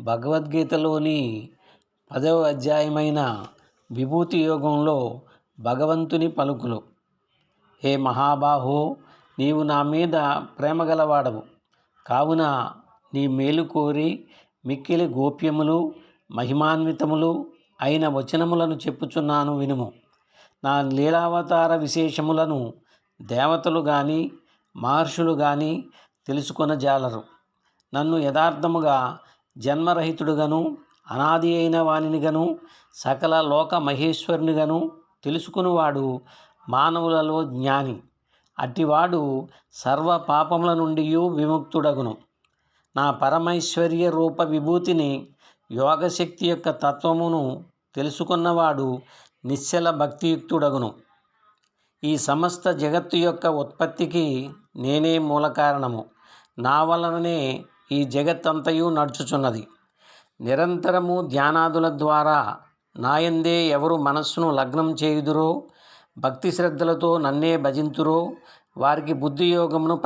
భగవద్గీతలోని పదవ అధ్యాయమైన విభూతి యోగంలో భగవంతుని పలుకులు. హే మహాబాహో నీవు నా మీద ప్రేమ గలవాడవు. కావున నీ మేలు కోరి మిక్కిలి గోప్యములు మహిమాన్వితములు అయిన వచనములను చెప్పుచున్నాను వినుము. నా లీలావతార విశేషములను దేవతలు కానీ మహర్షులు కానీ తెలుసుకొనజాలరు. నన్ను యథార్థముగా జన్మరహితుడుగాను అనాది అయిన వానినిగను సకల లోక మహేశ్వరునిగను తెలుసుకునివాడు మానవులలో జ్ఞాని. అట్టివాడు సర్వ పాపముల నుండి విముక్తుడగును. నా పరమైశ్వర్య రూప విభూతిని యోగశక్తి యొక్క తత్వమును తెలుసుకున్నవాడు నిశ్చల భక్తియుక్తుడగును. ఈ సమస్త జగత్తు యొక్క ఉత్పత్తికి నేనే మూల కారణము నా వలననే ఈ జగత్తంతయు నడుచుచున్నది. నిరంతరము ధ్యానాదుల ద్వారా నాయందే ఎవరు మనస్సును లగ్నం చేయుదురో భక్తి శ్రద్ధలతో నన్నే భజింతురో వారికి బుద్ధి యోగమును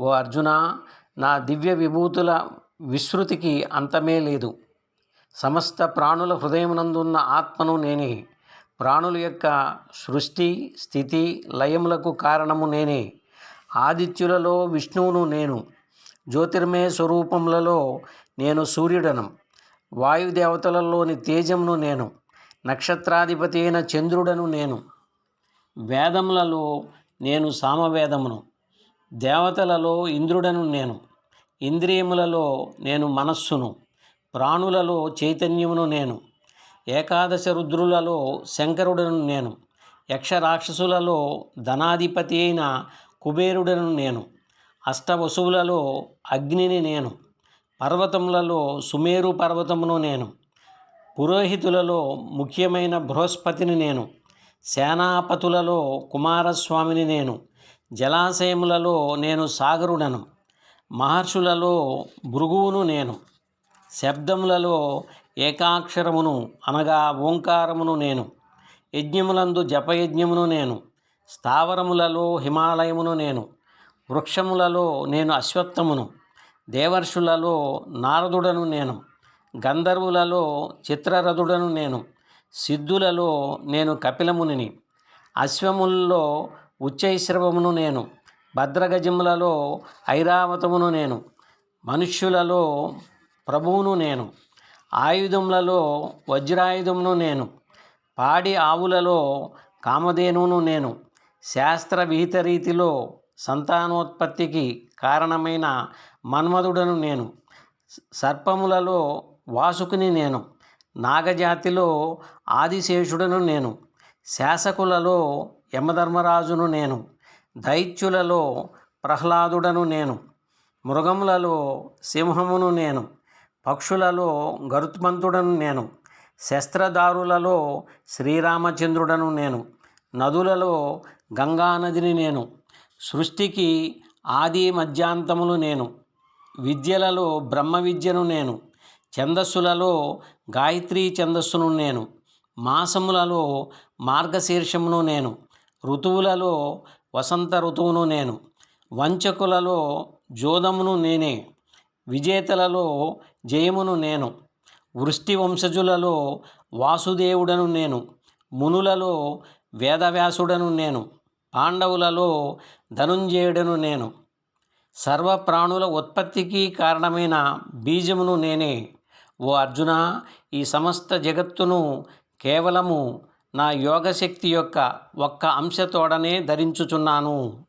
ఓ అర్జున నా దివ్య విభూతుల విశ్రుతికి అంతమే లేదు. సమస్త ప్రాణుల హృదయమునందున్న ఆత్మను నేనే. ప్రాణుల యొక్క సృష్టి స్థితి లయములకు కారణము నేనే. ఆదిత్యులలో విష్ణువును నేను. జ్యోతిర్మయ స్వరూపములలో నేను సూర్యుడను వాయుదేవతలలోని తేజమును నేను నక్షత్రాధిపతి అయిన చంద్రుడను నేను. వేదములలో నేను సామవేదమును దేవతలలో ఇంద్రుడను నేను ఇంద్రియములలో నేను మనస్సును ప్రాణులలో చైతన్యమును నేను ఏకాదశ రుద్రులలో శంకరుడను నేను యక్షరాక్షసులలో ధనాధిపతి అయిన కుబేరుడను నేను. అష్టవసువులలో అగ్నిని నేను పర్వతములలో సుమేరు పర్వతమును నేను పురోహితులలో ముఖ్యమైన బృహస్పతిని నేను సేనాపతులలో కుమారస్వామిని నేను జలాశయములలో నేను సాగరుడను మహర్షులలో భృగువును నేను శబ్దములలో ఏకాక్షరమును అనగా ఓంకారమును నేను యజ్ఞములందు జపయజ్ఞమును నేను స్థావరములలో హిమాలయమును నేను వృక్షములలో నేను అశ్వత్థమును దేవర్షులలో నారదుడను నేను గంధర్వులలో చిత్రరథుడను నేను సిద్ధులలో నేను కపిలమునిని అశ్వములలో ఉచ్చైశ్రవమును నేను భద్రగజములలో ఐరావతమును నేను మనుష్యులలో ప్రభువును నేను ఆయుధములలో వజ్రాయుధమును నేను పాడి ఆవులలో కామధేనువును నేను శాస్త్ర విహిత రీతిలో సంతానోత్పత్తికి కారణమైన మన్మధుడను నేను. సర్పములలో వాసుకుని నేను. నాగజాతిలో ఆదిశేషుడను నేను. శాసకులలో యమధర్మరాజును నేను. దైత్యులలో ప్రహ్లాదుడను నేను. మృగములలో సింహమును నేను. పక్షులలో గరుత్మంతుడను నేను. శస్త్రదారులలో శ్రీరామచంద్రుడను నేను. నదులలో గంగానదిని నేను. సృష్టికి ఆది మధ్యాంతములు నేను విద్యలలో బ్రహ్మ విద్యను నేను ఛందస్సులలో గాయత్రీ ఛందస్సును నేను మాసములలో మార్గశీర్షమును నేను ఋతువులలో వసంత ఋతువును నేను వంచకులలో జోదమును నేనే విజేతలలో జయమును నేను వృష్టి వంశజులలో వాసుదేవుడను నేను మునులలో వేదవ్యాసుడను నేను పాండవులలో ధనుంజయుడను నేను. సర్వప్రాణుల ఉత్పత్తికి కారణమైన బీజమును నేనే. ఓ అర్జున ఈ సమస్త జగత్తును కేవలము నా యోగశక్తి యొక్క ఒక్క అంశతోడనే ధరించుచున్నాను.